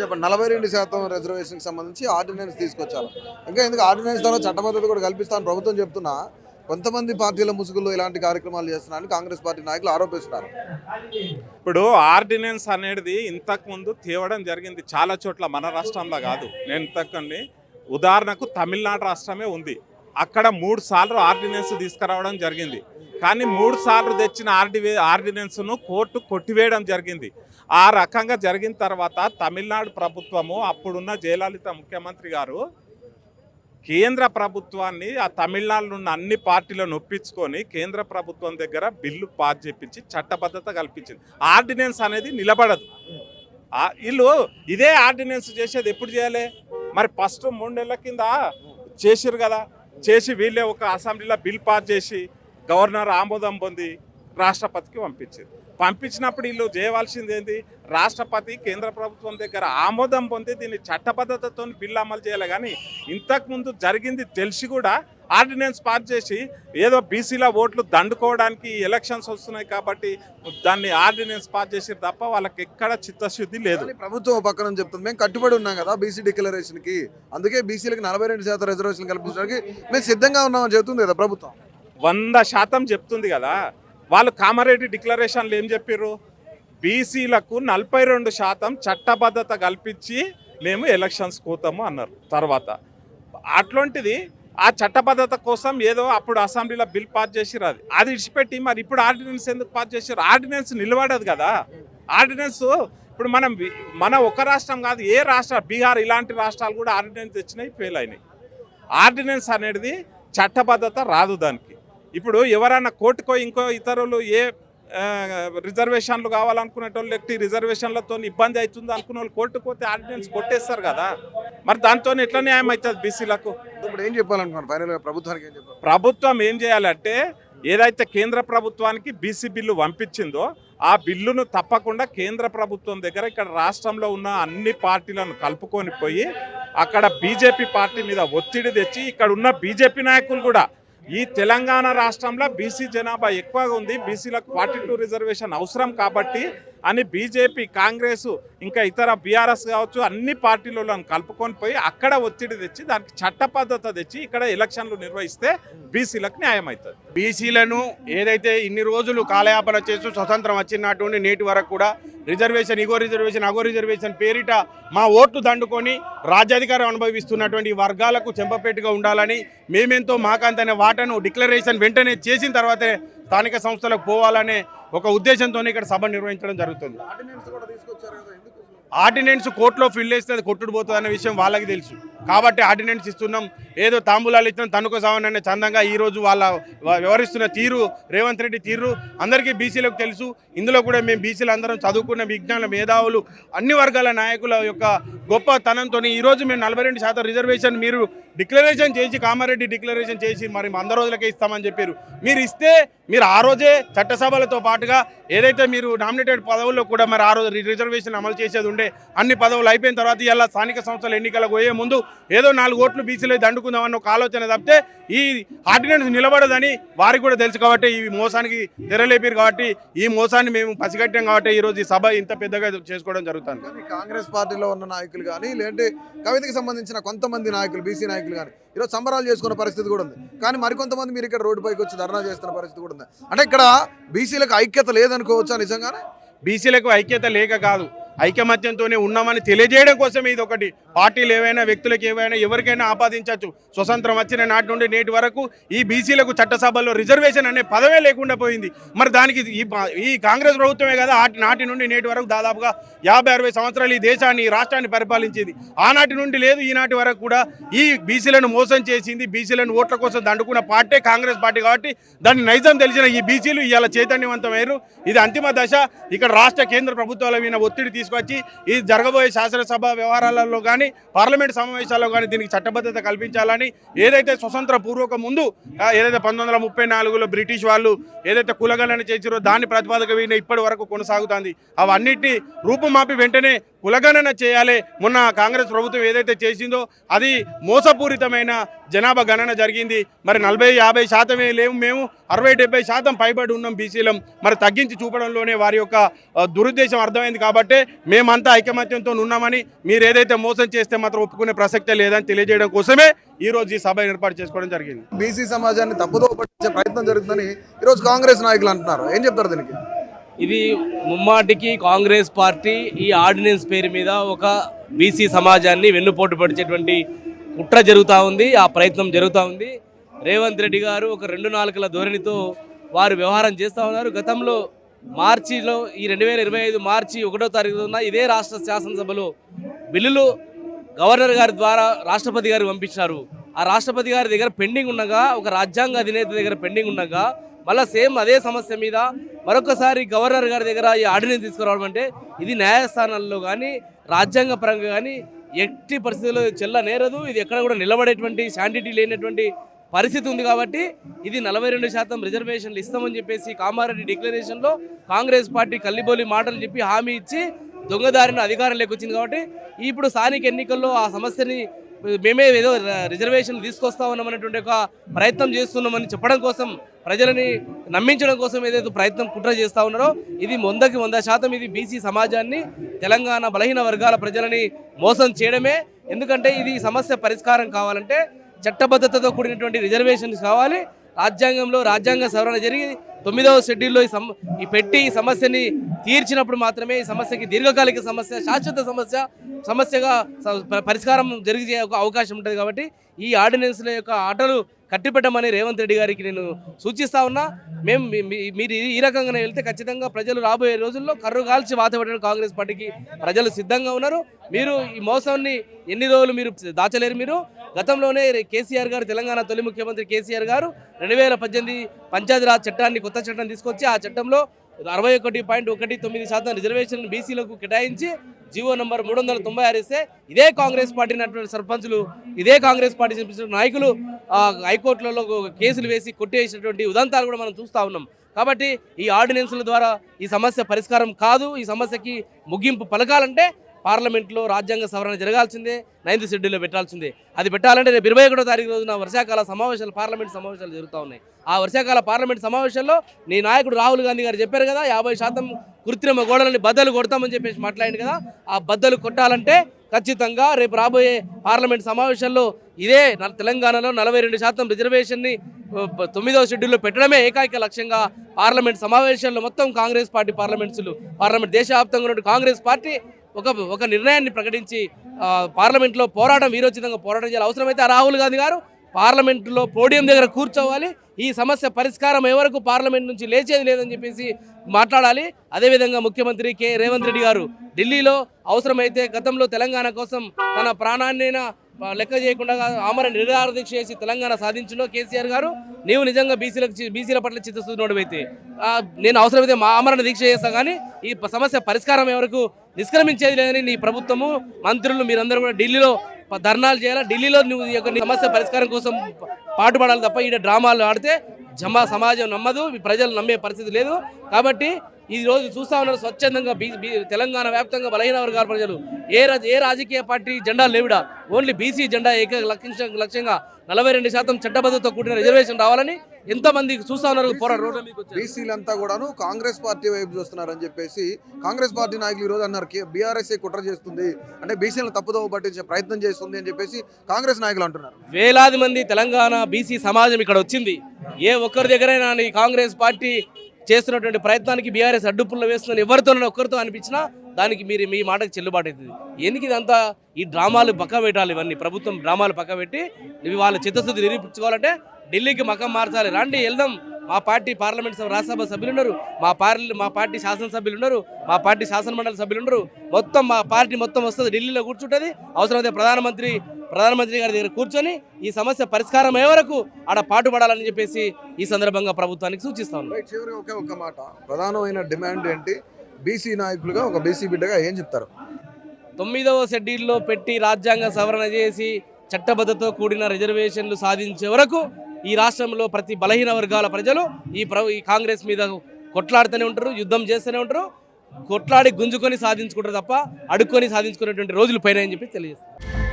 చెప్పండి నలభై రెండు శాతం రిజర్వేషన్కి సంబంధించి ఆర్డినెన్స్ తీసుకొచ్చారు. ఇంకా ఎందుకు ఆర్డినెన్స్ ద్వారా చట్టబద్ధత కూడా కల్పిస్తామని ప్రభుత్వం చెప్తున్నా కొంతమంది పార్టీల ముసుగులు ఇలాంటి కార్యక్రమాలు చేస్తున్నారని కాంగ్రెస్ పార్టీ నాయకులు ఆరోపిస్తున్నారు. ఇప్పుడు ఆర్డినెన్స్ అనేది ఇంతకు ముందు తేవడం జరిగింది చాలా చోట్ల మన రాష్ట్రంలో కాదు. నేను ఇంతకండి ఉదాహరణకు తమిళనాడు రాష్ట్రమే ఉంది. అక్కడ మూడు సార్లు ఆర్డినెన్స్ తీసుకురావడం జరిగింది. కానీ మూడు సార్లు తెచ్చిన ఆర్డి ఆర్డినెన్స్ను కోర్టు కొట్టివేయడం జరిగింది. ఆ రకంగా జరిగిన తర్వాత తమిళనాడు ప్రభుత్వము అప్పుడున్న జయలలిత ముఖ్యమంత్రి గారు కేంద్ర ప్రభుత్వాన్ని ఆ తమిళనాడులో ఉన్న అన్ని పార్టీలను ఒప్పించుకొని కేంద్ర ప్రభుత్వం దగ్గర బిల్లు పాస్ చేపించి చట్టబద్ధత కల్పించింది. ఆర్డినెన్స్ అనేది నిలబడదు. వీళ్ళు ఇదే ఆర్డినెన్స్ చేసేది ఎప్పుడు చేయాలి? మరి ఫస్ట్ మూడు నెలల కింద చేసిరు కదా. చేసి వీళ్ళే ఒక అసెంబ్లీలో బిల్ పాస్ చేసి గవర్నర్ ఆమోదం పొంది రాష్ట్రపతికి పంపించారు పంపించినప్పుడు వీళ్ళు చేయవలసింది ఏంది? రాష్ట్రపతి కేంద్ర ప్రభుత్వం దగ్గర ఆమోదం పొంది దీన్ని చట్టబద్ధతతో బిల్లు అమలు చేయాలి. కానీ ఇంతకుముందు జరిగింది తెలిసి కూడా ఆర్డినెన్స్ పాస్ చేసి ఏదో బీసీల ఓట్లు దండుకోవడానికి ఎలక్షన్స్ వస్తున్నాయి కాబట్టి దాన్ని ఆర్డినెన్స్ పాస్ చేసి తప్ప వాళ్ళకి ఎక్కడ చిత్తశుద్ధి లేదు. ప్రభుత్వం పక్కన చెప్తుంది. మేము కట్టుబడి ఉన్నాం కదా బీసీ డిక్లరేషన్కి అందుకే బీసీలకు నలభై రెండు శాతం రిజర్వేషన్ కల్పించడానికి మేము సిద్ధంగా ఉన్నామని చెప్తుంది కదా ప్రభుత్వం. వంద శాతం చెప్తుంది కదా. వాళ్ళు కామారెడ్డి డిక్లరేషన్లు ఏం చెప్పారు బీసీలకు నలభై రెండు శాతం చట్టబద్ధత కల్పించి మేము ఎలక్షన్స్ పోతాము అన్నారు తర్వాత. అట్లాంటిది ఆ చట్టబద్ధత కోసం ఏదో అప్పుడు అసెంబ్లీలో బిల్ పాస్ చేసిరు అది. అది ఇడిచిపెట్టి మరి ఇప్పుడు ఆర్డినెన్స్ ఎందుకు పాస్ చేసారు ఆర్డినెన్స్ నిలబడదు కదా. ఆర్డినెన్స్ ఇప్పుడు మనం మన ఒక రాష్ట్రం కాదు ఏ రాష్ట్ర బీహార్ ఇలాంటి రాష్ట్రాలు కూడా ఆర్డినెన్స్ తెచ్చినాయి ఫెయిల్ అయినాయి. ఆర్డినెన్స్ అనేది చట్టబద్ధత రాదు దానికి. ఇప్పుడు ఎవరైనా కోర్టుకో ఇంకో ఇతరులు ఏ రిజర్వేషన్లు కావాలనుకునేటోళ్ళు ఎట్టి రిజర్వేషన్లతో ఇబ్బంది అవుతుంది అనుకునే వాళ్ళు కోర్టుకు పోతే ఆర్డినెన్స్ కొట్టేస్తారు కదా. మరి దాంతో ఎట్లా న్యాయం అవుతుంది బీసీలకు? ఇప్పుడు ఏం చెప్పాలనుకున్నాను ఫైనల్గా ప్రభుత్వానికి ఏం చెప్పాలి? ప్రభుత్వం ఏం చేయాలంటే ఏదైతే కేంద్ర ప్రభుత్వానికి బీసీ బిల్లు పంపించిందో ఆ బిల్లును తప్పకుండా కేంద్ర ప్రభుత్వం దగ్గర ఇక్కడ రాష్ట్రంలో ఉన్న అన్ని పార్టీలను కలుపుకొని పోయి అక్కడ బీజేపీ పార్టీ మీద ఒత్తిడి తెచ్చి ఇక్కడ ఉన్న బీజేపీ నాయకులు కూడా ఈ తెలంగాణ రాష్ట్రంలో బీసీ జనాభా ఎక్కువగా ఉంది. బీసీలకు ఫార్టీ టూ రిజర్వేషన్ అవసరం కాబట్టి అని బీజేపీ కాంగ్రెస్ ఇంకా ఇతర బీఆర్ఎస్ కావచ్చు అన్ని పార్టీలను కలుపుకొని పోయి అక్కడ ఒత్తిడి తెచ్చి దానికి చట్టబద్ధత తెచ్చి ఇక్కడ ఎలక్షన్లు నిర్వహిస్తే బీసీలకు న్యాయం అవుతుంది. బీసీలను ఏదైతే ఇన్ని రోజులు కాలయాపన చేస్తూ స్వతంత్రం వచ్చినటువంటి నేటి వరకు కూడా రిజర్వేషన్ ఇగో రిజర్వేషన్ అగో రిజర్వేషన్ పేరిట మా ఓట్లు దండుకొని రాజ్యాధికారం అనుభవిస్తున్నటువంటి వర్గాలకు చెంపపేటుగా ఉండాలని మేమెంతో మాకంతనే వాటను డిక్లరేషన్ వెంటనే చేసిన తర్వాతే స్థానిక సంస్థలకు పోవాలనే ఒక ఉద్దేశంతో ఇక్కడ సభ నిర్వహించడం జరుగుతుంది. ఆర్డినెన్స్ కోర్టులో ఫిల్ చేస్తే అది కొట్టుడు పోతుంది అనే విషయం వాళ్ళకి తెలుసు. కాబట్టి ఆర్డినెన్స్ ఇస్తున్నాం. ఏదో తాంబూలాలు ఇచ్చినాం తనుక సావననే చందంగా ఈరోజు వాళ్ళ వ్యవహరిస్తున్న తీరు రేవంత్ రెడ్డి తీరు అందరికీ బీసీలకు తెలుసు. ఇందులో కూడా మేము బీసీలు అందరం చదువుకున్న విజ్ఞాన మేధావులు అన్ని వర్గాల నాయకుల యొక్క గొప్పతనంతో ఈరోజు మేము నలభై రెండు శాతం రిజర్వేషన్ మీరు డిక్లరేషన్ చేసి కామారెడ్డి డిక్లరేషన్ చేసి మరి వంద రోజులకే ఇస్తామని చెప్పారు. మీరు ఇస్తే మీరు ఆ రోజే చట్టసభలతో పాటుగా ఏదైతే మీరు నామినేటెడ్ పదవుల్లో కూడా మరి ఆ రోజు రిజర్వేషన్ అమలు చేసేది ఉండే అన్ని పదవులు అయిపోయిన తర్వాత ఇలా స్థానిక సంస్థల ఎన్నికలకు పోయే ముందు ఏదో నాలుగు ఓట్లు బీసీలో దండుకుందామన్న ఒక ఆలోచన తప్పితే ఈ ఆర్డినెన్స్ నిలబడదని వారికి కూడా తెలుసు కాబట్టి ఈ మోసానికి తెరలేపారు కాబట్టి ఈ మోసాన్ని మేము పసిగట్టాం కాబట్టి ఈరోజు ఈ సభ ఇంత పెద్దగా చేసుకోవడం జరుగుతుంది. కానీ కాంగ్రెస్ పార్టీలో ఉన్న నాయకులు కానీ లేదంటే కవితకి సంబంధించిన కొంతమంది నాయకులు బీసీ నాయకులు కానీ ఈరోజు సంబరాలు చేసుకున్న పరిస్థితి కూడా ఉంది. కానీ మరికొంతమంది మీరు ఇక్కడ రోడ్డుపైకి వచ్చి ధర్నా చేస్తున్న పరిస్థితి కూడా ఉంది. అంటే ఇక్కడ బీసీలకు ఐక్యత లేదనుకోవచ్చా నిజంగానే? బీసీలకు ఐక్యత లేక కాదు. ఐకమత్యంతోనే ఉన్నామని తెలియజేయడం కోసం ఇది ఒకటి. పార్టీలు ఏవైనా వ్యక్తులకు ఏవైనా ఎవరికైనా ఆపాదించవచ్చు. స్వతంత్రం వచ్చిన నాటి నుండి నేటి వరకు ఈ బీసీలకు చట్టసభల్లో రిజర్వేషన్ అనే పదవే లేకుండా పోయింది. మరి దానికి ఈ ఈ కాంగ్రెస్ ప్రభుత్వమే కదా నాటి నుండి నేటి వరకు దాదాపుగా యాభై అరవై సంవత్సరాలు ఈ దేశాన్ని ఈ రాష్ట్రాన్ని పరిపాలించేది. ఆనాటి నుండి లేదు ఈనాటి వరకు కూడా ఈ బీసీలను మోసం చేసింది బీసీలను ఓట్ల కోసం దండుకున్న పార్టీ కాంగ్రెస్ పార్టీ కాబట్టి దాని నైజం తెలిసిన ఈ బీసీలు ఇవాళ చైతన్యవంతమయ్యారు. ఇది అంతిమ దశ. ఇక్కడ రాష్ట్ర కేంద్ర ప్రభుత్వాల మీద ఒత్తిడి తీసుకొచ్చి ఇది జరగబోయే శాసనసభ వ్యవహారాలలో కానీ పార్లమెంట్ సమావేశాల్లో కానీ దీనికి చట్టబద్ధత కల్పించాలని ఏదైతే స్వతంత్ర పూర్వక ముందు ఏదైతే పంతొమ్మిది ముప్పై నాలుగులో బ్రిటిష్ వాళ్ళు ఏదైతే కులగణన చేసిరో దాని ప్రతిపాదక మీద ఇప్పటి వరకు కొనసాగుతుంది. అవన్నిటిని రూపుమాపి వెంటనే కులగణన చేయాలి. మొన్న కాంగ్రెస్ ప్రభుత్వం ఏదైతే చేసిందో అది మోసపూరితమైన జనాభా గణన జరిగింది. మరి నలభై యాభై శాతమే లేవు మేము అరవై డెబ్బై శాతం పైబడి ఉన్నాం బీసీలం. మరి తగ్గించి చూపడంలోనే వారి యొక్క దురుద్దేశం అర్థమైంది కాబట్టి మేమంతా ఐకమత్యంతో ఉన్నామని మీరు ఏదైతే మోసం చేస్తే మాత్రం ఒప్పుకునే ప్రసక్తే లేదని తెలియజేయడం కోసమే ఈ రోజు ఈ సభ ఏర్పాటు చేసుకోవడం జరిగింది. బీసీ సమాజాన్ని తప్పుదో పట్టించే ప్రయత్నం జరుగుతుందని ఈరోజు కాంగ్రెస్ నాయకులు అంటున్నారు. ఏం చెప్తారు దీనికి? ఇది ముమ్మాటికి కాంగ్రెస్ పార్టీ ఈ ఆర్డినెన్స్ పేరు మీద ఒక బీసీ సమాజాన్ని వెన్నుపోటు పడిచేటువంటి కుట్ర జరుగుతూ ఉంది ఆ ప్రయత్నం జరుగుతూ ఉంది. రేవంత్ రెడ్డి గారు ఒక రెండు నాలుకల ధోరణితో వారు వ్యవహారం చేస్తూ ఉన్నారు. గతంలో మార్చిలో ఈ రెండు వేల ఇరవై ఐదు మార్చి ఒకటో తారీఖున ఇదే రాష్ట్ర శాసనసభలో బిల్లులు గవర్నర్ గారి ద్వారా రాష్ట్రపతి గారు పంపించినారు. ఆ రాష్ట్రపతి గారి దగ్గర పెండింగ్ ఉండగా ఒక రాజ్యాంగ అధినేత దగ్గర పెండింగ్ ఉండగా మళ్ళీ సేమ్ అదే సమస్య మీద మరొకసారి గవర్నర్ గారి దగ్గర ఈ ఆర్డినెన్స్ తీసుకురావడం అంటే ఇది న్యాయస్థానాల్లో కానీ రాజ్యాంగ పరంగా కానీ ఎట్టి పరిస్థితుల్లో చెల్ల నేరదు. ఇది ఎక్కడ కూడా నిలబడేటువంటి శాంటిటీ లేనటువంటి పరిస్థితి ఉంది కాబట్టి ఇది నలభై రెండు శాతం రిజర్వేషన్లు ఇస్తామని చెప్పేసి కామారెడ్డి డిక్లరేషన్లో కాంగ్రెస్ పార్టీ కల్లిబోలి మాటలు చెప్పి హామీ ఇచ్చి దొంగదారిన అధికారంలోకి వచ్చింది కాబట్టి ఇప్పుడు స్థానిక ఎన్నికల్లో ఆ సమస్యని మేమే ఏదో రిజర్వేషన్లు తీసుకొస్తా ఉన్నామనేటువంటి ఒక ప్రయత్నం చేస్తున్నామని చెప్పడం కోసం ప్రజలని నమ్మించడం కోసం ఏదైతే ప్రయత్నం కుట్ర చేస్తా ఉన్నారో ఇది వందకి వంద శాతం ఇది బీసీ సమాజాన్ని తెలంగాణ బలహీన వర్గాల ప్రజలని మోసం చేయడమే. ఎందుకంటే ఇది సమస్య పరిష్కారం కావాలంటే చట్టబద్ధతతో కూడినటువంటి రిజర్వేషన్స్ కావాలి. రాజ్యాంగంలో రాజ్యాంగ సవరణ జరిగి తొమ్మిదవ షెడ్యూల్లో ఈ సమ ఈ పెట్టి ఈ సమస్యని తీర్చినప్పుడు మాత్రమే ఈ సమస్యకి దీర్ఘకాలిక సమస్య శాశ్వత సమస్య సమస్యగా పరిష్కారం జరిగే అవకాశం ఉంటుంది కాబట్టి ఈ ఆర్డినెన్స్ల యొక్క ఆటలు కట్టిపెట్టమని రేవంత్ రెడ్డి గారికి నేను సూచిస్తా ఉన్నా. మేము మీ- మీరు ఈ- ఈ రకంగానే వెళ్తే ఖచ్చితంగా ప్రజలు రాబోయే రోజుల్లో కర్రు కాల్చి వాతపడడం కాంగ్రెస్ పార్టీకి ప్రజలు సిద్ధంగా ఉన్నారు. మీరు ఈ మోసాన్ని ఎన్ని రోజులు మీరు దాచలేరు మీరు? గతంలోనే కేసీఆర్ గారు తెలంగాణ తొలి ముఖ్యమంత్రి కేసీఆర్ గారు రెండు వేల పద్దెనిమిది పంచాయతీరాజ్ చట్టాన్ని కొత్త చట్టం తీసుకొచ్చి ఆ చట్టంలో అరవై ఒకటి పాయింట్ ఒకటి తొమ్మిది శాతం రిజర్వేషన్ బీసీలకు కేటాయించి జీవో నంబర్ మూడు వందల తొంభై ఆరు ఇస్తే ఇదే కాంగ్రెస్ పార్టీ నటువంటి సర్పంచులు ఇదే కాంగ్రెస్ పార్టీ చూపించిన నాయకులు హైకోర్టులలో కేసులు వేసి కొట్టేసినటువంటి ఉదంతాలు కూడా మనం చూస్తూ ఉన్నాం. కాబట్టి ఈ ఆర్డినెన్స్ల ద్వారా ఈ సమస్య పరిష్కారం కాదు. ఈ సమస్యకి ముగింపు పలకాలంటే పార్లమెంట్లో రాజ్యాంగ సవరణ జరగాల్సిందే నైన్త్ షెడ్యూల్లో పెట్టాల్సిందే. అది పెట్టాలంటే రేపు ఇరవై ఒకటో తారీఖు రోజున వర్షాకాల సమావేశాలు పార్లమెంట్ సమావేశాలు జరుగుతూ ఉన్నాయి. ఆ వర్షాకాల పార్లమెంట్ సమావేశాల్లో నీ నాయకుడు రాహుల్ గాంధీ గారు చెప్పారు కదా యాభై శాతం కృత్రిమ గోడలని బద్దలు కొడతామని చెప్పేసి మాట్లాడింది కదా ఆ బద్దలు కొట్టాలంటే ఖచ్చితంగా రేపు రాబోయే పార్లమెంట్ సమావేశాల్లో ఇదే తెలంగాణలో నలభై రెండు శాతం రిజర్వేషన్ని తొమ్మిదవ షెడ్యూల్లో పెట్టడమే ఏకైక లక్ష్యంగా పార్లమెంట్ సమావేశాల్లో మొత్తం కాంగ్రెస్ పార్టీ పార్లమెంట్స్లు పార్లమెంట్ దేశవ్యాప్తంగా ఉన్న కాంగ్రెస్ పార్టీ ఒక ఒక నిర్ణయాన్ని ప్రకటించి పార్లమెంట్లో పోరాటం వీరోచితంగా పోరాటం చేయాలి. అవసరమైతే ఆ రాహుల్ గాంధీ గారు పార్లమెంట్లో పోడియం దగ్గర కూర్చోవాలి. ఈ సమస్య పరిష్కారం ఎవరకు పార్లమెంట్ నుంచి లేచేది లేదని చెప్పేసి మాట్లాడాలి. అదేవిధంగా ముఖ్యమంత్రి కె. రేవంత్ రెడ్డి గారు ఢిల్లీలో అవసరమైతే గతంలో తెలంగాణ కోసం తన ప్రాణాన్నైనా లెక్క చేయకుండా ఆమర నిరాహార దీక్ష చేసి తెలంగాణ సాధించిన కేసీఆర్ గారు. నీవు నిజంగా బీసీలకు చి- బీసీల పట్ల చిత్తశుద్ధుడైతే నేను అవసరమైతే మా ఆమరణ దీక్ష చేస్తా కానీ ఈ సమస్య పరిష్కారం ఎవరకు నిష్క్రమించేది లేదని నీ ప్రభుత్వము మంత్రులు మీరందరూ కూడా ఢిల్లీలో ధర్నాలు చేయాలి? ఢిల్లీలో నువ్వు ఈ యొక్క సమస్య పరిష్కారం కోసం పాటుపడాలి తప్ప ఈడ డ్రామాలు ఆడితే జమా సమాజం నమ్మదు ప్రజలు నమ్మే పరిస్థితి లేదు. కాబట్టి ఈ రోజు చూస్తా ఉన్నారు స్వచ్ఛందంగా తెలంగాణ వ్యాప్తంగా బలహీన వర్గాల ప్రజలు. ఏ రాజ ఏ రాజకీయ పార్టీ జెండా లేవిడా? ఓన్లీ బీసీ జెండా ఏక లక్ష్యం లక్ష్యంగా నలభై రెండు శాతం చట్టబద్ధతో కూడిన రిజర్వేషన్ రావాలని ఎంతో మంది చూస్తా ఉన్నారు పోరా రోడ్ల మీదకి వచ్చారు. బీసీలంతా కూడాను కాంగ్రెస్ పార్టీ వైపు చూస్తున్నారని చెప్పేసి కాంగ్రెస్ పార్టీ నాయకులు ఈ రోజు అన్నారు బీఆర్ఎస్ కుట్ర చేస్తుంది. అంటే బీసీలను తప్పుదోవ పట్టించే ప్రయత్నం చేస్తుంది అని చెప్పేసి కాంగ్రెస్ నాయకులు అంటున్నారు. వేలాది మంది తెలంగాణ బీసీ సమాజం ఇక్కడ వచ్చింది. ఏ ఒక్కరి దగ్గరైనా కాంగ్రెస్ పార్టీ చేస్తున్నటువంటి ప్రయత్నానికి బీఆర్ఎస్ అడ్డుపుల్ల వేస్తుందని ఎవరితోనైనా ఒక్కరితో అనిపించినా దానికి మీరు మీ మాటకు చెల్లుబాటు అవుతుంది. ఎందుకు ఇదంతా ఈ డ్రామాలు పక్క పెట్టాలి ఇవన్నీ? ప్రభుత్వం డ్రామాలు పక్క పెట్టి ఇవి వాళ్ళ చిత్తశుద్ధి నిరూపించుకోవాలంటే ఢిల్లీకి మకం మార్చాలి. రండి వెళ్దాం. మా పార్టీ పార్లమెంట్ సభ రాజ్యసభ సభ్యులు ఉన్నారు మా పార్లీ మా పార్టీ శాసనసభ్యులు ఉన్నారు మా పార్టీ శాసనమండలి సభ్యులు ఉన్నారు మొత్తం మా పార్టీ మొత్తం వస్తుంది. ఢిల్లీలో కూర్చుంటుంది. అవసరమైతే ప్రధానమంత్రి ప్రధానమంత్రి గారి దగ్గర కూర్చొని ఈ సమస్య పరిష్కారం అయ్యే వరకు ఆడ పాటుపడాలని చెప్పేసి ఈ సందర్భంగా ప్రభుత్వానికి సూచిస్తా ఉన్నాం. రైట్ చివరి ఒకే ఒక మాట. ప్రధానమైన డిమాండ్ ఏంటి? బీసీ నాయకులుగా ఒక బీసీ బిడ్డగా ఏం చెప్తారు? తొమ్మిదవ షెడ్యూల్లో పెట్టి రాజ్యాంగ సవరణ చేసి చట్టబద్ధతో కూడిన రిజర్వేషన్లు సాధించే వరకు ఈ రాష్ట్రంలో ప్రతి బలహీన వర్గాల ప్రజలు ఈ ప్ర ఈ కాంగ్రెస్ మీద కొట్లాడుతూనే ఉంటారు యుద్ధం చేస్తూనే ఉంటారు కొట్లాడి గుంజుకొని సాధించుకుంటారు తప్ప అడుక్కొని సాధించుకునేటువంటి రోజులు పైన అని చెప్పి తెలియజేస్తారు